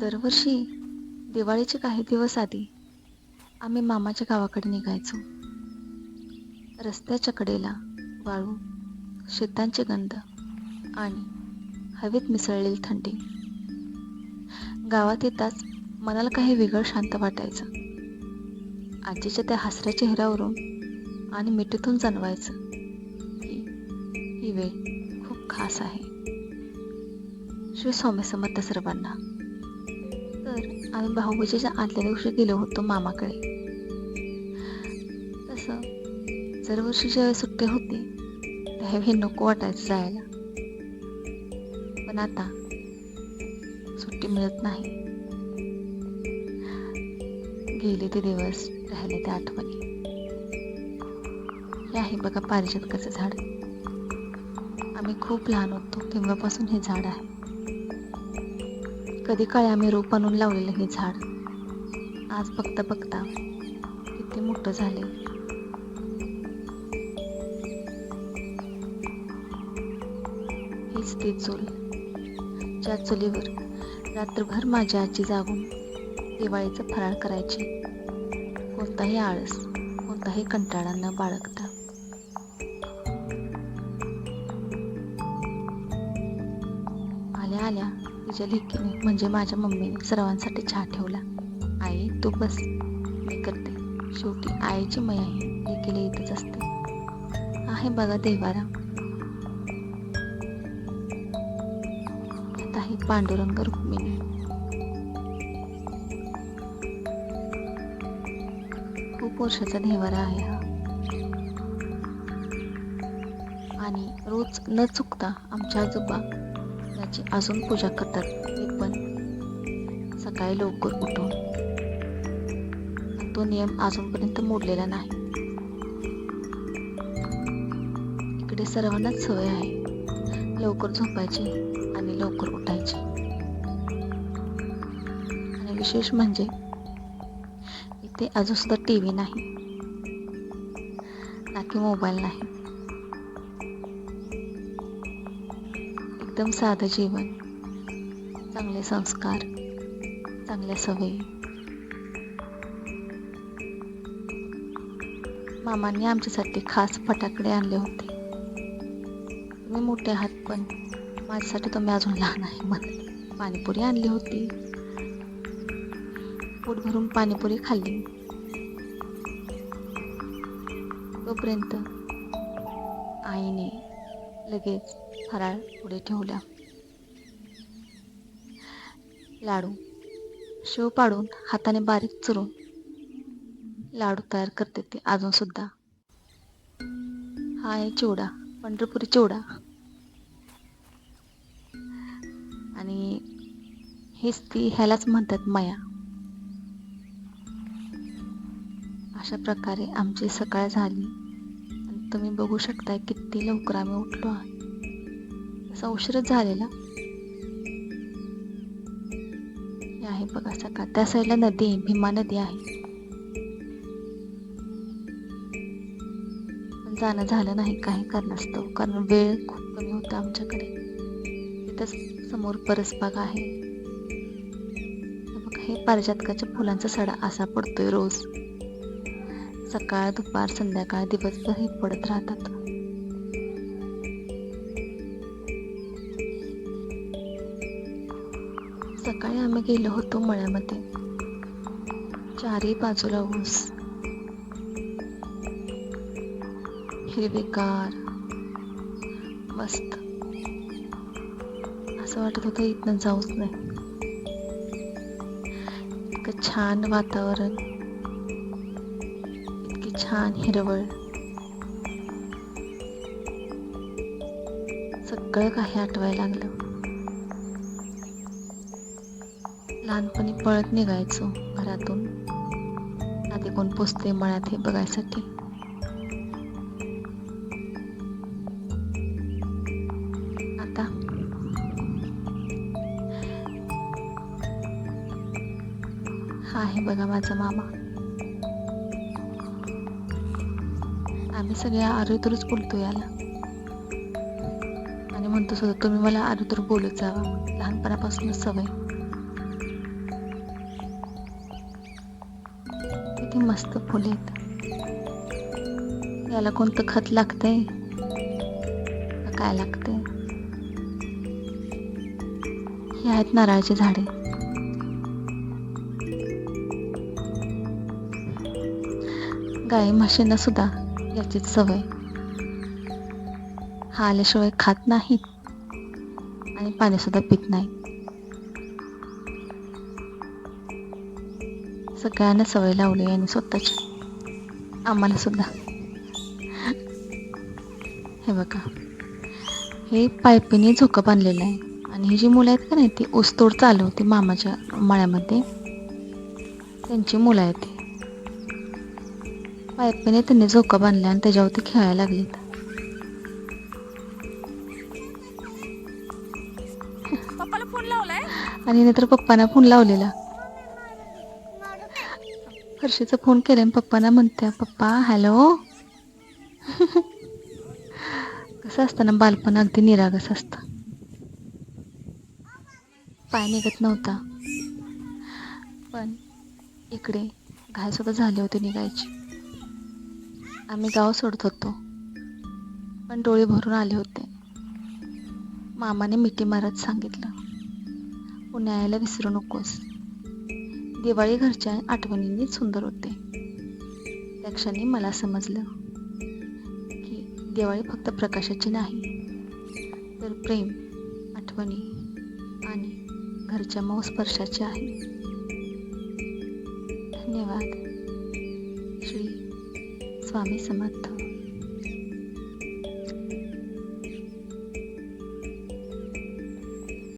दरवर्षी दिवाळीचे काही दिवस आधी आम्ही मामाच्या गावाकडे निघायचो. रस्त्याच्या कडेला वाळू शेतांचे गंध आणि हवेत मिसळलेली थंडी. गावात येताच मनाला काही वेगळं शांत वाटायचं. आजीच्या त्या हसऱ्या चेहऱ्यावरून आणि मिठीतून जाणवायचं की ही वेळ खूप खास आहे. श्री स्वामी समर्थ सर्वांना. आम्ही भाऊबीजेच्या आदल्या दिवशी गेलो होतो मामाकडे. तसं दरवर्षी ज्यावेळी सुट्टी होती त्यावेळी नको वाटायचं जायला. पण आता सुट्टी मिळत नाही. गेले ते दिवस राहिले ते आठवणी. हे आहे बघा पारिजातकाचं झाड. आम्ही खूप लहान होतो तेव्हापासून हे झाड आहे. कधी काळ्या आम्ही रोप आणून लावलेलं हे झाड. आज बघता बघता किती मोठं झाले हीच ती चूल. ज्या चुलीवर रात्रभर माझी आजी जागून दिवाळीचा फराळ करायची. कोणताही आळस कोणताही कंटाळा न बाळगता. आल्या आल्या. तिच्या लेकीने म्हणजे माझ्या मम्मीने सर्वांसाठी चहा ठेवला. आई तू बस. मी करते. शेवटी आईची मय आहे. लेकीला येतच असते. आहे बघा देवारा. आता आहे पांडुरंग रुक्मिणी. खूप वर्षाचा देवारा आहे हा. आणि रोज न चुकता आमच्या आजोबा याची अजून पूजा करतात. ते पण. सकाळी लवकर उठून. तो नियम अजूनपर्यंत मोडलेला नाही. इकडे सर्वांनाच सवय आहे. लवकर झोपायची आणि लवकर उठायची. आणि विशेष म्हणजे इथे अजून सुद्धा टी व्ही नाही. ना की मोबाईल नाही. एकदम साधं जीवन. चांगले संस्कार चांगल्या सवयी. मामांनी आमच्यासाठी खास फटाकडे आणले होते. तुम्ही मोठे आहात पण माझ्यासाठी तुम्ही अजून लहान आहे म्हणत पाणीपुरी आणली होती. पोट भरून पाणीपुरी खाल्ली. तोपर्यंत आईने लगेच फराळ पुढे ठेवला लाडू. शेव पाडून हाताने बारीक चुरून लाडू तयार करते ते अजून सुद्धा. हा आहे चिवडा पंढरपुरी चिवडा. आणि हेच ती ह्यालाच म्हणतात मया. अशा प्रकारे आमची सकाळ झाली. तुम्ही बघू शकताय किती लवकर आम्ही उठलो आहोत. तसा झालेला. हे आहे बघा सकाळ. त्या साईडला नदी आहे भीमा नदी आहे. पण जाणं झालं नाही काही कारणास्तव. कारण वेळ खूप कमी होता आमच्याकडे. तिथंच समोर परसबाग आहे. हे बघा हे पारिजातकाच्या फुलांचा सडा असा पडतोय रोज. सकाळ दुपार संध्याकाळ दिवसभर हे पडत राहतात. सकाळी आम्ही गेलो होतो मळ्यामध्ये. चारही बाजूला ऊस. हिरवेगार मस्त. असं वाटत होतं इथनं जाऊच नाही. इतकं छान वातावरण. इतकी छान हिरवळ. सगळं काही आठवायला लागलं. लहानपणी पळत निघायचो घरातून. आधी कोण पोचते मळ्यात हे बघायसाठी. आता? हा आहे बघा माझा मामा. आम्ही सगळे आरुतूरच बोलतो याला. आणि म्हणतो सुद्धा तुम्ही मला आरुतूर बोलत जावा. लहानपणापासूनच सवय. किती मस्त फुले आहेत. याला कोणतं खत लागतंय? काय लागतंय? हे आहेत नारळाची झाडे. गाई म्हशींना सुद्धा याचीच सवय. हा आल्याशिवाय खात नाहीत आणि पाणी सुद्धा पित नाही सगळ्यांना सवय लावली आणि स्वतःची. आम्हाला सुद्धा. हे बघा. हे पायपीने झोकं बांधलेलं आहे. आणि ही जी मुलं आहेत का नाही ती ऊसतोड चालू होती मामाच्या मळ्यामध्ये. त्यांची मुलं आहेत ती. पायपीने त्यांनी झोका बांधला आणि त्याच्यावरती खेळायला लागलेत आणि नंतर पप्पांना फोन लावलेला. हर्षीचा फोन केला पप्पांना म्हणते पप्पा हॅलो? कसं असतं ना बालपण अगदी निरागस असतं. पाय निघत नव्हता. पण इकडे घायसुद्धा झाले होते निघायची. आम्ही गाव सोडत होतो. पण डोळे भरून आले होते. मामाने मिठी मारत सांगितलं पुण्या यायला विसरू नकोस. दिवाळी घरच्या आठवणींनी सुंदर होते. त्या क्षणी मला समजलं की दिवाळी फक्त प्रकाशाची नाही तर प्रेम आठवणी आणि घरच्या मऊ स्पर्शाची आहे. धन्यवाद. श्री स्वामी समर्थ.